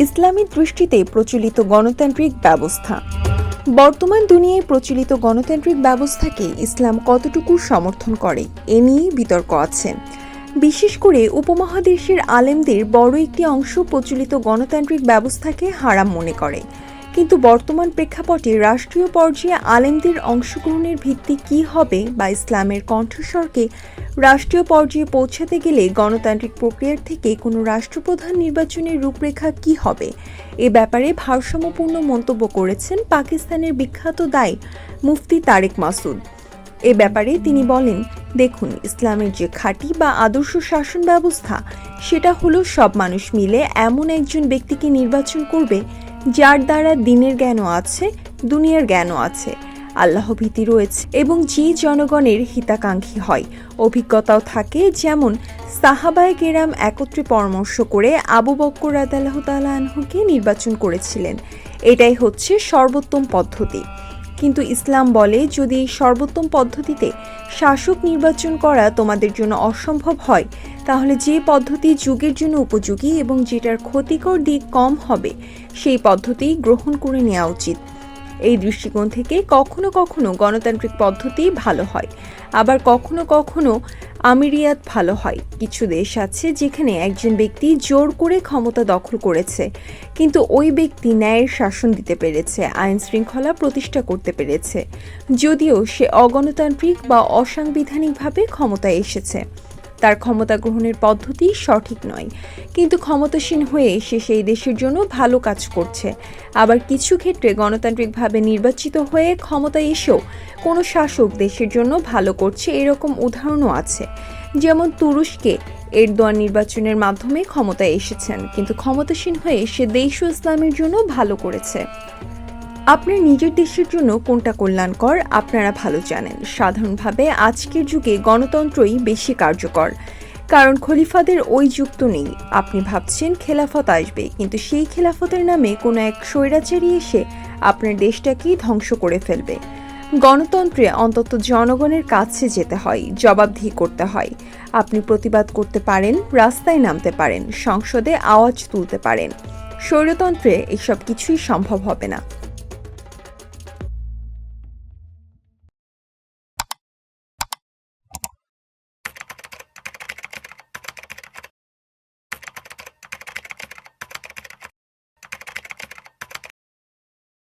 ইসলামী দৃষ্টিতে প্রচলিত গণতান্ত্রিক ব্যবস্থা। বর্তমান দুনিয়ায় প্রচলিত গণতান্ত্রিক ব্যবস্থাকে ইসলাম কতটুকু সমর্থন করে, এ নিয়ে বিতর্ক আছে। বিশেষ করে উপমহাদেশের আলেমদের বড় একটি অংশ প্রচলিত গণতান্ত্রিক ব্যবস্থাকে হারাম মনে করে। কিন্তু বর্তমান প্রেক্ষাপটে রাষ্ট্রীয় পর্যায়ে আলেমদের অংশগ্রহণের ভিত্তি কি হবে বা ইসলামের কণ্ঠস্বরকে রাষ্ট্রীয় পর্যায়ে পৌঁছাতে গেলে গণতান্ত্রিক প্রক্রিয়ার থেকে কোনো রাষ্ট্রপ্রধান নির্বাচনের রূপরেখা কি হবে? এ ব্যাপারে ভারসাম্যপূর্ণ মন্তব্য করেছেন পাকিস্তানের বিখ্যাত দায় মুফতি তারেক মাসুদ। এ ব্যাপারে তিনি বলেন, দেখুন, ইসলামের যে খাঁটি বা আদর্শ শাসন ব্যবস্থা, সেটা হলো সব মানুষ মিলে এমন একজন ব্যক্তিকে নির্বাচন করবে যার দ্বারা দিনের জ্ঞানও আছে, দুনিয়ার জ্ঞানও আছে। আল্লাহ ভীতি রয়েছে এবং যে জনগণের হিতাকাঙ্ক্ষী হয়। অভিজ্ঞতাও থাকে, যেমন সাহাবায় কেরাম একত্রে পরামর্শ করে আবু বক্কর আদাল্লাহ আল্লাহ তাল্লাহকে নির্বাচন করেছিলেন। এটাই হচ্ছে সর্বোত্তম পদ্ধতি। কিন্তু ইসলাম বলে যদি সর্বোত্তম পদ্ধতিতে শাসক নির্বাচন করা তোমাদের জন্য অসম্ভব হয়, তাহলে যে পদ্ধতি যুগের জন্য উপযোগী এবং যেটার ক্ষতিকর দিক কম হবে, সেই পদ্ধতি গ্রহণ করে নেওয়া উচিত। এই দৃষ্টিকোণ থেকে কখনো কখনো গণতান্ত্রিক পদ্ধতি ভালো হয়। আবার কখনো কখনো আমিরিয়াত ভালো হয়। কিছু দেশ আছে যেখানে একজন ব্যক্তি জোর করে ক্ষমতা দখল করেছে, কিন্তু ওই ব্যক্তি ন্যায়ের শাসন দিতে পেরেছে, আইন শৃঙ্খলা প্রতিষ্ঠা করতে পেরেছে। যদিও সে অগণতান্ত্রিক বা অসাংবিধানিকভাবে ক্ষমতায় এসেছে। তার ক্ষমতা গ্রহণের পদ্ধতি সঠিক নয়। কিন্তু ক্ষমতাসীন হয়ে সে সেই দেশের জন্য ভালো কাজ করছে। আবার কিছু ক্ষেত্রে গণতান্ত্রিকভাবে নির্বাচিত হয়ে ক্ষমতায় এসেও কোনো শাসক দেশের জন্য ভালো করছে এরকম উদাহরণও আছে। যেমন তুরস্কে এরদোয়ান নির্বাচনের মাধ্যমে ক্ষমতায় এসেছেন, কিন্তু ক্ষমতাসীন হয়ে সে দেশ ও ইসলামের জন্য ভালো করেছে। আপনার নিজের দেশের জন্য কোনটা কল্যাণকর, আপনারা ভালো জানেন। সাধারণভাবে আজকের যুগে গণতন্ত্রই বেশি কার্যকর। কারণ খলিফাদের ওই যুক্ত নেই। আপনি ভাবছেন খেলাফত আসবে, কিন্তু সেই খেলাফতের নামে কোনো এক স্বৈরাচারী এসে আপনার দেশটাকেই ধ্বংস করে ফেলবে। গণতন্ত্রে অন্তত জনগণের কাছে যেতে হয়, জবাবদিহি করতে হয়। আপনি প্রতিবাদ করতে পারেন, রাস্তায় নামতে পারেন, সংসদে আওয়াজ তুলতে পারেন। স্বৈরতন্ত্রে এসব কিছুই সম্ভব হবে না।